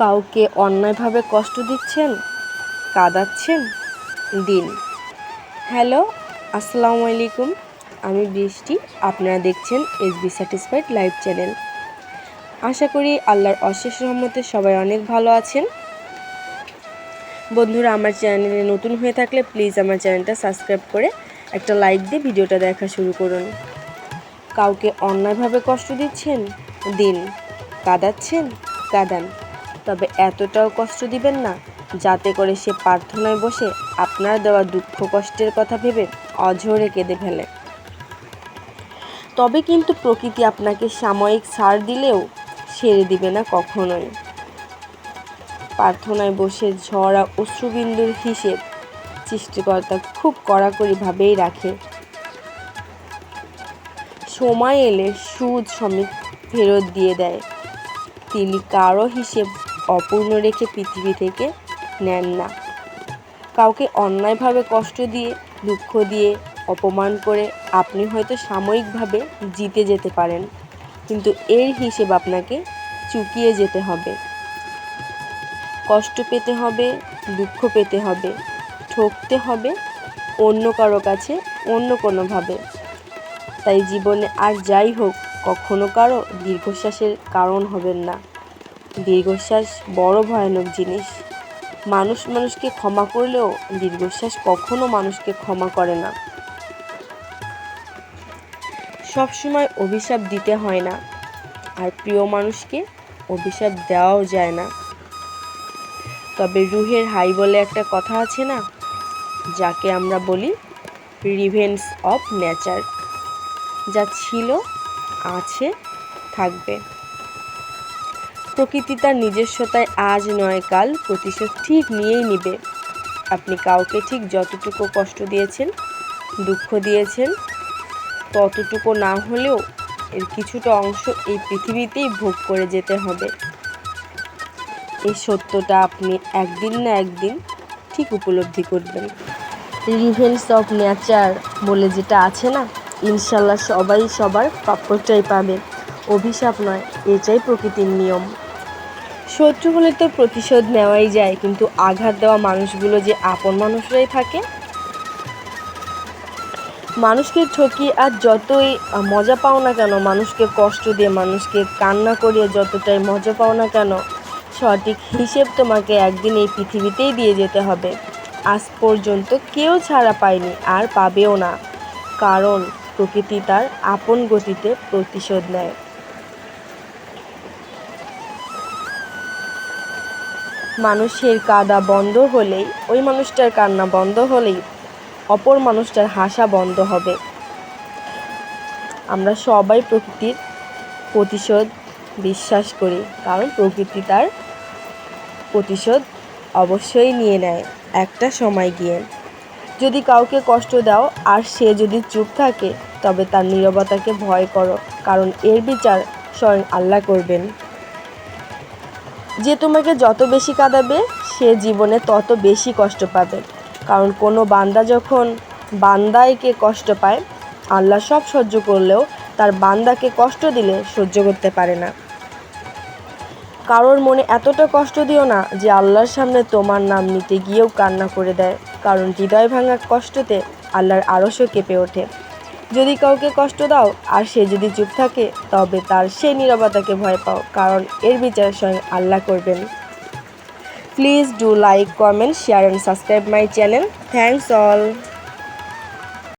কাউকে অন্যায়ভাবে কষ্ট দিচ্ছেন, কাঁদাচ্ছেন, দিন। হ্যালো, আসসালামু আলাইকুম। আমি বৃষ্টি, আপনারা দেখছেন S B satisfied live channel. আশা করি আল্লাহর অশেষ রহমতে সবাই অনেক ভালো আছেন। বন্ধুরা, আমার চ্যানেলে নতুন হয়ে থাকলে প্লিজ আমার চ্যানেলটা সাবস্ক্রাইব করে একটা লাইক দিয়ে ভিডিওটা দেখা শুরু করুন। কাউকে অন্যায়ভাবে কষ্ট দিচ্ছেন, দিন। কাঁদাচ্ছেন, কাঁদান। তবে এতটাও কষ্ট দিবেন না, যাতে করে সে প্রার্থনায় বসে আপনার দেওয়া দুঃখ কষ্টের কথা ভেবে অঝরে কেঁদে ফেলে। তবে কিন্তু প্রকৃতি আপনাকে সাময়িক ছাড় দিলেও ছেড়ে দিবে না কখনোই। প্রার্থনায় বসে ঝরা অশ্রুবিন্দুর হিসেব সৃষ্টিকর্তা খুব কড়াকড়িভাবেই রাখে। সময় এলে সুদ সমেত ফেরত দিয়ে দেয়। তিনি কারও হিসেব অপূর্ণ রেখে পৃথিবী থেকে নেন না। কাউকে অন্যায়ভাবে কষ্ট দিয়ে, দুঃখ দিয়ে, অপমান করে আপনি হয়তো সাময়িকভাবে জিতে যেতে পারেন, কিন্তু এর হিসেব আপনাকে চুকিয়ে যেতে হবে। কষ্ট পেতে হবে, দুঃখ পেতে হবে, ঠকতে হবে অন্য কারও কাছে অন্য কোনোভাবে। তাই জীবনে আর যাই হোক, কখনো কারও দীর্ঘশ্বাসের কারণ হবেন না। দীর্ঘশ্বাস বড় ভয়ানক জিনিস। মানুষ মানুষকে ক্ষমা করলেও দীর্ঘশ্বাস কখনো মানুষকে ক্ষমা করে না। সবসময় অভিশাপ দিতে হয় না। আর প্রিয় মানুষকে অভিশাপ দেওয়াও যায় না। তবে রুহের হাই বলে একটা কথা আছে না? যাকে আমরা বলি রিভেন্স অফ নেচার। যা ছিল, আছে, থাকবে। প্রকৃতি তার নিজস্বতায় আজ নয়, কাল প্রতিশোধ ঠিক নিয়েই নিবে। আপনি কাউকে ঠিক যতটুকু কষ্ট দিয়েছেন, দুঃখ দিয়েছেন, ততটুকু না হলেও এর কিছুটা অংশ এই পৃথিবীতেই ভোগ করে যেতে হবে। এই সত্যটা আপনি একদিন না একদিন ঠিক উপলব্ধি করবেন। রিভেন্স অফ নেচার বলে যেটা আছে না, ইনশাল্লাহ সবাই সবার প্রাপ্যটাই পাবে। অভিশাপ নয়, এটাই প্রকৃতির নিয়ম। শত্রু হলে তো প্রতিশোধ নেওয়াই যায়, কিন্তু আঘাত দেওয়া মানুষগুলো যে আপন মানুষরাই থাকে। মানুষকে ঠকিয়ে আর যতই মজা পাও না কেন, মানুষকে কষ্ট দিয়ে, মানুষকে কান্না করিয়ে যতটাই মজা পাও না কেন, সঠিক হিসেব তোমাকে একদিন এই পৃথিবীতেই দিয়ে যেতে হবে। আজ পর্যন্ত কেউ ছাড়া পায়নি, আর পাবেও না, কারণ প্রকৃতি তার আপন গতিতে প্রতিশোধ নেয়। মানুষের কাদা বন্ধ হলেই, ওই মানুষটার কান্না বন্ধ হলেই অপর মানুষটার হাসা বন্ধ হবে। আমরা সবাই প্রকৃতির প্রতিশোধ বিশ্বাস করি, কারণ প্রকৃতি তার প্রতিশোধ অবশ্যই নিয়ে নেয় একটা সময় গিয়ে। যদি কাউকে কষ্ট দাও আর সে যদি চুপ থাকে, তবে তার নীরবতাকে ভয় করো, কারণ এর বিচার স্বয়ং আল্লাহ করবেন। যে তোমাকে যত বেশি কাঁদাবে, সে জীবনে তত বেশি কষ্ট পাবে। কারণ কোনো বান্দা যখন বান্দাইকে কষ্ট পায়, আল্লাহ সব সহ্য করলেও তার বান্দাকে কষ্ট দিলে সহ্য করতে পারে না। কারোর মনে এতটা কষ্ট দিও না যে আল্লাহর সামনে তোমার নাম নিতে গিয়েও কান্না করে দেয়। কারণ হৃদয় ভাঙা কষ্টতে আল্লাহর আরশও কেঁপে ওঠে। যদি কাউকে কষ্ট দাও আর সে যদি চুপ থাকে, তবে তার সেই নিরবতাকে ভয় পাও, কারণ এর বিচার স্বয়ং আল্লাহ করবেন। Please do like, comment, share and subscribe my channel. Thanks all.